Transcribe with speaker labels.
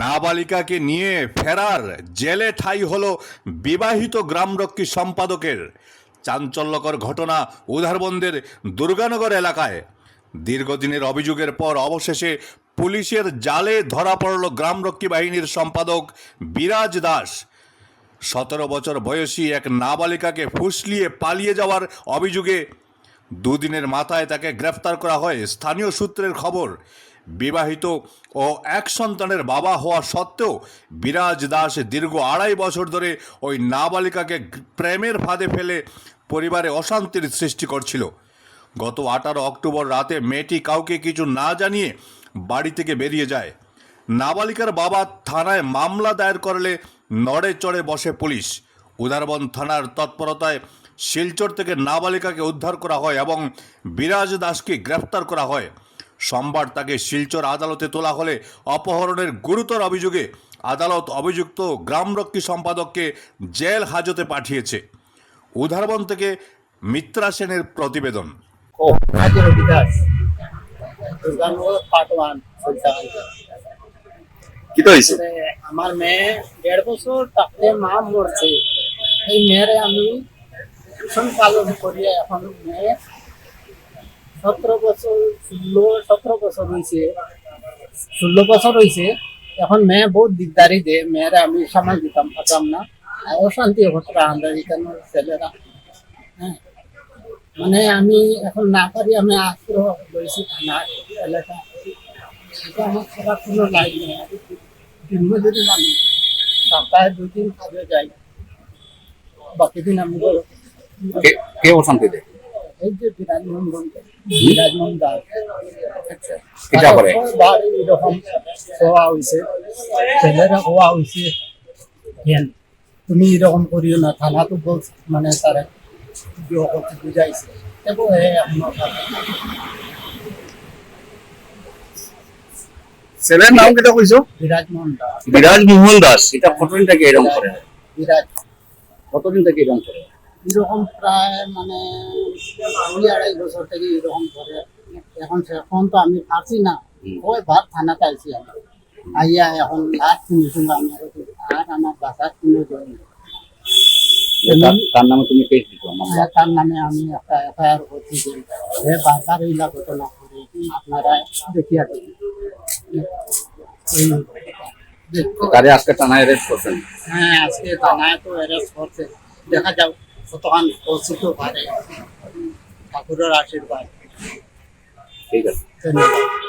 Speaker 1: নাবালিকাকে নিয়ে ফেরার জেলে ঠাই হল বিবাহিত গ্রামরক্ষী সম্পাদকের চাঞ্চল্যকর ঘটনা উধারবন্দের দুর্গানগর এলাকায়। দীর্ঘদিনের অভিযোগের পর অবশেষে পুলিশের জালে ধরা পড়ল গ্রামরক্ষী বাহিনীর সম্পাদক বিরাজ দাস। সতেরো বছর বয়সী এক নাবালিকাকে ফুসলিয়ে পালিয়ে যাওয়ার অভিযোগে দুদিনের মাথায় তাকে গ্রেফতার করা হয়। স্থানীয় সূত্রের খবর, বিবাহিত ও এক সন্তানের বাবা হওয়া সত্ত্বেও বিরাজ দাস দীর্ঘ আড়াই বছর ধরে ওই নাবালিকাকে প্রেমের ফাঁদে ফেলে পরিবারে অশান্তির সৃষ্টি করছিল। গত আঠারো অক্টোবর রাতে মেয়েটি কাউকে কিছু না জানিয়ে বাড়ি থেকে বেরিয়ে যায়। নাবালিকার বাবা থানায় মামলা দায়ের করলে নড়ে চড়ে বসে পুলিশ। উদারবন থানার তৎপরতায় শিলচর থেকে নাবালিকাকে উদ্ধার করা হয় এবং বিরাজ দাসকে গ্রেফতার করা হয়। সোমবার তাকে শিলচর আদালতে তোলা হলে অপহরণের গুরুতর অভিযোগে আদালত অভিযুক্ত গ্রামরক্ষী সম্পাদককে জেল হাজতে পাঠিয়েছে। উদারবন থেকে মিত্রা সেনের প্রতিবেদন।
Speaker 2: আমার মেয়ে দেড় বছর তাতে মা মরছে। এই মেয়েরে আমি ভীষণ পালন করি এখন। মেয়ে সতেরো বছর, ষোলো, সতেরো বছর হয়েছে ষোলো বছর হয়েছে এখন মেয়ে বহুত দিকদারি দে, মেয়েরা আমি সময় দিতাম পারতাম না। অশান্তি হতো আমরা এখানে ছেলেরা। হ্যাঁ। মানে আমি এখন না পারি, আমি আগ্রহ বলছি থানা, এলাকা। আমার করার কোনো লাইন নেই। দিনমজুরি মানুষ সপ্তাহে দুই দিন কাজে যাই, বাকি দিন আমি
Speaker 3: কে- অশান্তি দেয়
Speaker 2: এই যে বিরাজমোহন দাস।
Speaker 3: আচ্ছা। কিটা করে
Speaker 2: বাড়ি এরকম হওয়া হয়েছে ছেলেরা হওয়া হয়েছে। তুমি এরকম করিও না থানা তো বল মানে তারা বুঝাইছে। এবং
Speaker 3: ছেলের নাম কিটা কইছো?
Speaker 2: বিরাজমোহন দাস।
Speaker 3: বিরাজ মোহন দাস। এটা কতদিন থেকে এরকম করে?
Speaker 2: বিরাজ
Speaker 3: কতদিন থেকে এরকম করে?
Speaker 2: এরকম প্রায় মানে দুই আড়াই বছর থেকে এরকম করে। এখন এখন তো আমি পারছি না। ওই ভাত থানাতে আইছি আমি। আইয়া এখন লাস্ট শুনেছি আমি আর আমার বাসার কোনো জয়
Speaker 3: তার- নামে তুমি কেস মামলা
Speaker 2: হ্যাঁ, তার নামে আমি একটা এফআইআর করছি যে হে বারবার এইলা ঘটনা করে আপনারা দেখিয়া
Speaker 3: তারে আজকে টানা অ্যারেস্ট করছেন?
Speaker 2: হ্যাঁ আজকে থানায় তো অ্যারেস্ট করছে। দেখা যাও কতক্ষণ পৌঁছিত পারে ঠাকুরের আশীর্বাদ।
Speaker 3: ঠিক আছে।
Speaker 2: ধন্যবাদ।